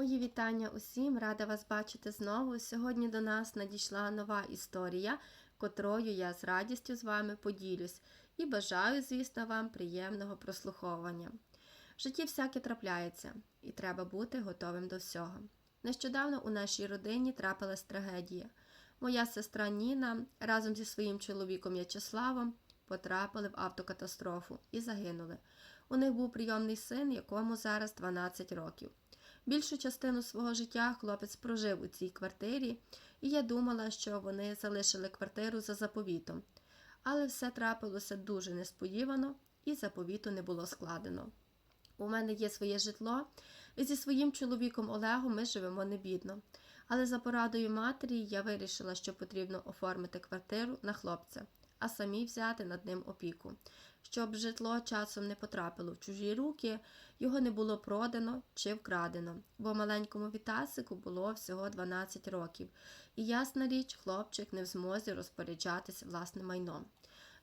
Мої вітання усім, рада вас бачити знову. Сьогодні до нас надійшла нова історія, котрою я з радістю з вами поділюсь і бажаю, звісно, вам приємного прослуховування. В житті всяке трапляється, і треба бути готовим до всього. Нещодавно у нашій родині трапилась трагедія. Моя сестра Ніна разом зі своїм чоловіком Ячеславом потрапили в автокатастрофу і загинули. У них був прийомний син, якому зараз 12 років. Більшу частину свого життя хлопець прожив у цій квартирі, і я думала, що вони залишили квартиру за заповітом. Але все трапилося дуже несподівано, і заповіту не було складено. У мене є своє житло, і зі своїм чоловіком Олегом ми живемо не бідно. Але за порадою матері я вирішила, що потрібно оформити квартиру на хлопця, а самі взяти над ним опіку. Щоб житло часом не потрапило в чужі руки, його не було продано чи вкрадено, бо маленькому Вітасику було всього 12 років, і ясна річ, хлопчик не в змозі розпоряджатися власним майном.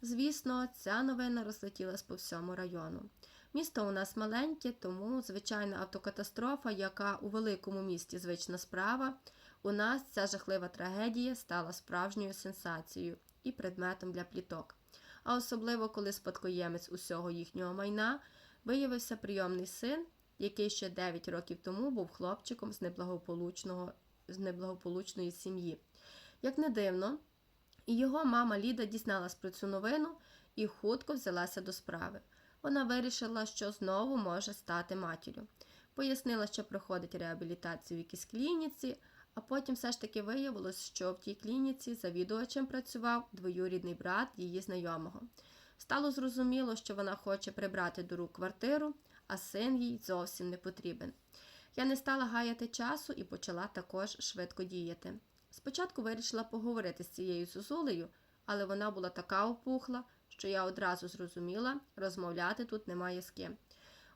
Звісно, ця новина розлетілась по всьому району. Місто у нас маленьке, тому звичайна автокатастрофа, яка у великому місті звична справа, у нас ця жахлива трагедія стала справжньою сенсацією і предметом для пліток. А особливо, коли спадкоємець усього їхнього майна виявився прийомний син, який ще 9 років тому був хлопчиком з неблагополучного з неблагополучної сім'ї. Як не дивно, і його мама Ліда дізналась про цю новину і хутко взялася до справи. Вона вирішила, що знову може стати матір'ю. Пояснила, що проходить реабілітацію в якійсь клініці, а потім все ж таки виявилось, що в тій клініці завідувачем працював двоюрідний брат її знайомого. Стало зрозуміло, що вона хоче прибрати до рук квартиру, а син їй зовсім не потрібен. Я не стала гаяти часу і почала також швидко діяти. Спочатку вирішила поговорити з цією Зозулею, але вона була така опухла, що я одразу зрозуміла, розмовляти тут немає з ким.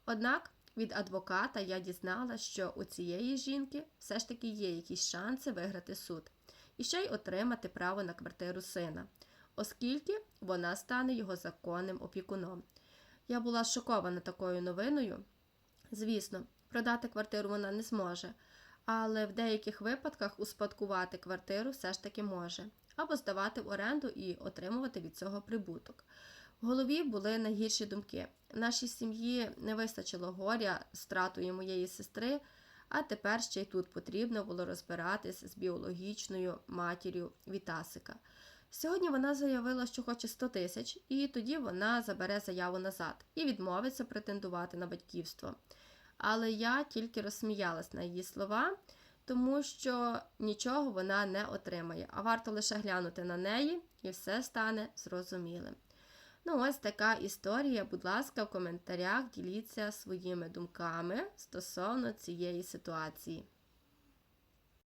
Однак від адвоката я дізнала, що у цієї жінки все ж таки є якісь шанси виграти суд і ще й отримати право на квартиру сина, оскільки вона стане його законним опікуном. Я була шокована такою новиною. Звісно, продати квартиру вона не зможе, але в деяких випадках успадкувати квартиру все ж таки може, або здавати в оренду і отримувати від цього прибуток. В голові були найгірші думки. Нашій сім'ї не вистачило горя з втратою моєї сестри, а тепер ще й тут потрібно було розбиратись з біологічною матір'ю Вітасика. Сьогодні вона заявила, що хоче 100 тисяч, і тоді вона забере заяву назад і відмовиться претендувати на батьківство. Але я тільки розсміялась на її слова, тому що нічого вона не отримає, а варто лише глянути на неї, і все стане зрозумілим. Ну, ось така історія. Будь ласка, в коментарях діліться своїми думками стосовно цієї ситуації.